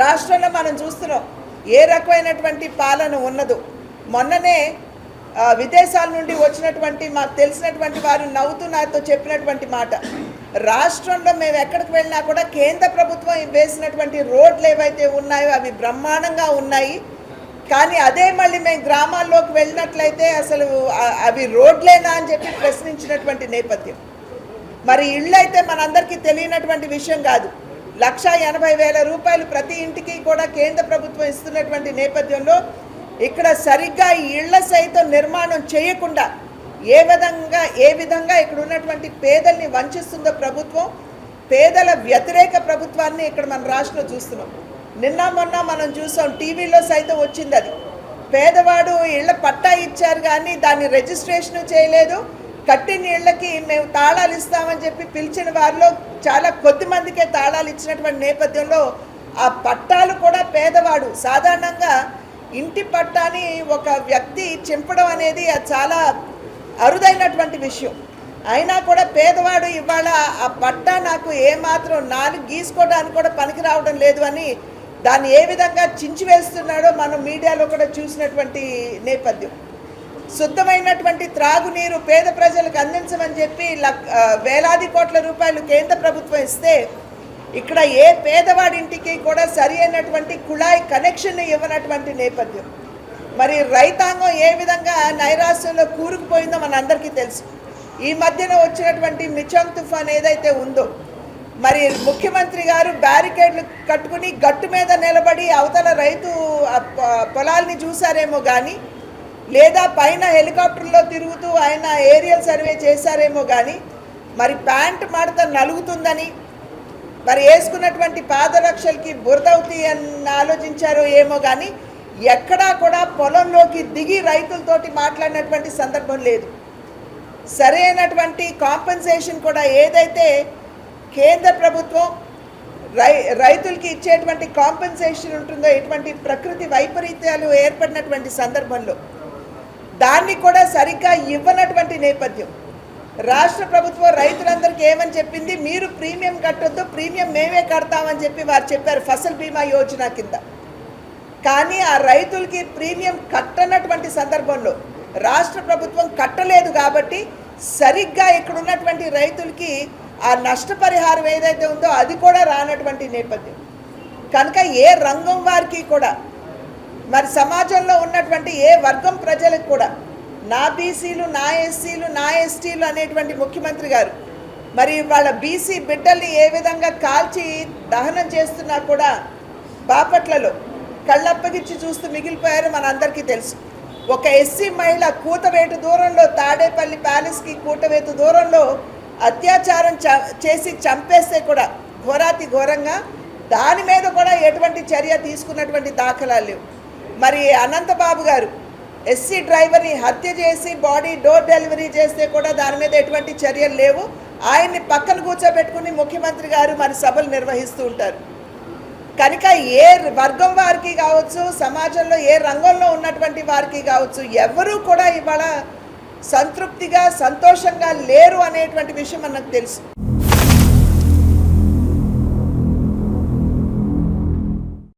రాష్ట్రంలో మనం చూస్తున్నాం ఏ రకమైనటువంటి పాలన ఉన్నదో. మొన్ననే విదేశాల నుండి వచ్చినటువంటి మాకు తెలిసినటువంటి వారు నవ్వుతూ నాతో చెప్పినటువంటి మాట. రాష్ట్రంలో మేము ఎక్కడికి వెళ్ళినా కూడా కేంద్ర ప్రభుత్వం వేసినటువంటి రోడ్లు ఏవైతే ఉన్నాయో అవి బ్రహ్మాండంగా ఉన్నాయి. కానీ అదే మళ్ళీ మేము గ్రామాల్లోకి వెళ్ళినట్లయితే అసలు అవి రోడ్లేనా అని చెప్పి ప్రశ్నించినటువంటి నేపథ్యం. మరి ఇళ్ళు అయితే మనందరికీ తెలియనటువంటి విషయం కాదు. లక్ష ఎనభై వేల రూపాయలు ప్రతి ఇంటికి కూడా కేంద్ర ప్రభుత్వం ఇస్తున్నటువంటి నేపథ్యంలో ఇక్కడ సరిగ్గా ఈ ఇళ్ళ సైతం నిర్మాణం చేయకుండా ఏ విధంగా ఏ విధంగా ఇక్కడ ఉన్నటువంటి పేదల్ని వంచిస్తుందో ప్రభుత్వం పేదల వ్యతిరేక ప్రభుత్వాన్ని ఇక్కడ మన రాష్ట్రంలో చూస్తున్నాం. నిన్న మొన్న మనం చూసాం టీవీలో సైతం వచ్చింది అది. పేదవాడు ఇళ్ళ పట్టా ఇచ్చారు కానీ దాన్ని రిజిస్ట్రేషన్ చేయలేదు. కట్టి నీళ్ళకి మేము తాళాలు ఇస్తామని చెప్పి పిలిచిన వారిలో చాలా కొద్ది మందికే తాళాలు ఇచ్చినటువంటి నేపథ్యంలో ఆ పట్టాలు కూడా పేదవాడు. సాధారణంగా ఇంటి పట్టాని ఒక వ్యక్తి చింపడం అనేది అది చాలా అరుదైనటువంటి విషయం. అయినా కూడా పేదవాడు ఇవాళ ఆ పట్టా నాకు ఏమాత్రం నాలుగు గీసుకోవడానికి కూడా పనికి రావడం లేదు అని దాన్ని ఏ విధంగా చించివేస్తున్నాడో మనం మీడియాలో కూడా చూసినటువంటి నేపథ్యం. శుద్ధమైనటువంటి త్రాగునీరు పేద ప్రజలకు అందించమని చెప్పి వేలాది కోట్ల రూపాయలు కేంద్ర ప్రభుత్వం ఇస్తే ఇక్కడ ఏ పేదవాడింటికి కూడా సరి అయినటువంటి కుళాయి కనెక్షన్ ఇవ్వనటువంటి నేపథ్యం. మరి రైతాంగం ఏ విధంగా నైరాశ్యంలో కూరుకుపోయిందో మన అందరికీ తెలుసు. ఈ మధ్యన వచ్చినటువంటి మిచాంగ్ తుఫాన్ ఏదైతే ఉందో మరి ముఖ్యమంత్రి గారు బ్యారికేడ్లు కట్టుకుని గట్టు మీద నిలబడి అవతల రైతు పొలాల్ని చూసారేమో కానీ లేదా పైన హెలికాప్టర్లో తిరుగుతూ ఆయన ఏరియల్ సర్వే చేశారేమో కానీ మరి ప్యాంట్ మడత నలుగుతుందని మరి వేసుకున్నటువంటి పాదరక్షలకి బురదవుతాయి అని ఆలోచించారో ఏమో కానీ ఎక్కడా కూడా పొలంలోకి దిగి రైతులతోటి మాట్లాడినటువంటి సందర్భం లేదు. సరైనటువంటి కాంపెన్సేషన్ కూడా ఏదైతే కేంద్ర ప్రభుత్వం రై రైతులకి ఇచ్చేటువంటి కాంపెన్సేషన్ ఉంటుందో ఇటువంటి ప్రకృతి వైపరీత్యాలు ఏర్పడినటువంటి సందర్భంలో దాన్ని కూడా సరిగ్గా ఇవ్వనటువంటి నేపథ్యం. రాష్ట్ర ప్రభుత్వం రైతులందరికీ ఏమని చెప్పింది? మీరు ప్రీమియం కట్టొద్దు ప్రీమియం మేమే కడతామని చెప్పి వారు చెప్పారు ఫసల్ బీమా యోజన కింద. కానీ ఆ రైతులకి ప్రీమియం కట్టనటువంటి సందర్భంలో రాష్ట్ర ప్రభుత్వం కట్టలేదు కాబట్టి సరిగ్గా ఇక్కడ ఉన్నటువంటి రైతులకి ఆ నష్టపరిహారం ఏదైతే ఉందో అది కూడా రానటువంటి నేపథ్యం. కనుక ఏ రంగం వారికి కూడా మరి సమాజంలో ఉన్నటువంటి ఏ వర్గం ప్రజలకు కూడా నా బీసీలు నా ఎస్సీలు నా ఎస్టీలు అనేటువంటి ముఖ్యమంత్రి గారు మరి వాళ్ళ బీసీ బిడ్డల్ని ఏ విధంగా కాల్చి దహనం చేస్తున్నా కూడా బాపట్లలో కళ్ళప్పగిచ్చి చూస్తూ మిగిలిపోయారు మన అందరికీ తెలుసు. ఒక ఎస్సీ మహిళ కూతవేటు దూరంలో తాడేపల్లి ప్యాలెస్కి కూటవేటు దూరంలో అత్యాచారం చ- చేసి చంపేస్తే కూడా ఘోరాతి ఘోరంగా దాని మీద కూడా ఎటువంటి చర్య తీసుకున్నటువంటి దాఖలాలు లేవు. మరి అనంతబాబు గారు ఎస్సీ డ్రైవర్ని హత్య చేసి బాడీ డోర్ డెలివరీ చేస్తే కూడా దాని మీద ఎటువంటి చర్యలు లేవు. ఆయన్ని పక్కన కూర్చోబెట్టుకుని ముఖ్యమంత్రి గారు మరి సభలు నిర్వహిస్తూ ఉంటారు. కనుక ఏ వర్గం వారికి కావచ్చు సమాజంలో ఏ రంగంలో ఉన్నటువంటి వారికి కావచ్చు ఎవరూ కూడా ఇవాళ సంతృప్తిగా సంతోషంగా లేరు అనేటువంటి విషయం మనకు తెలుసు.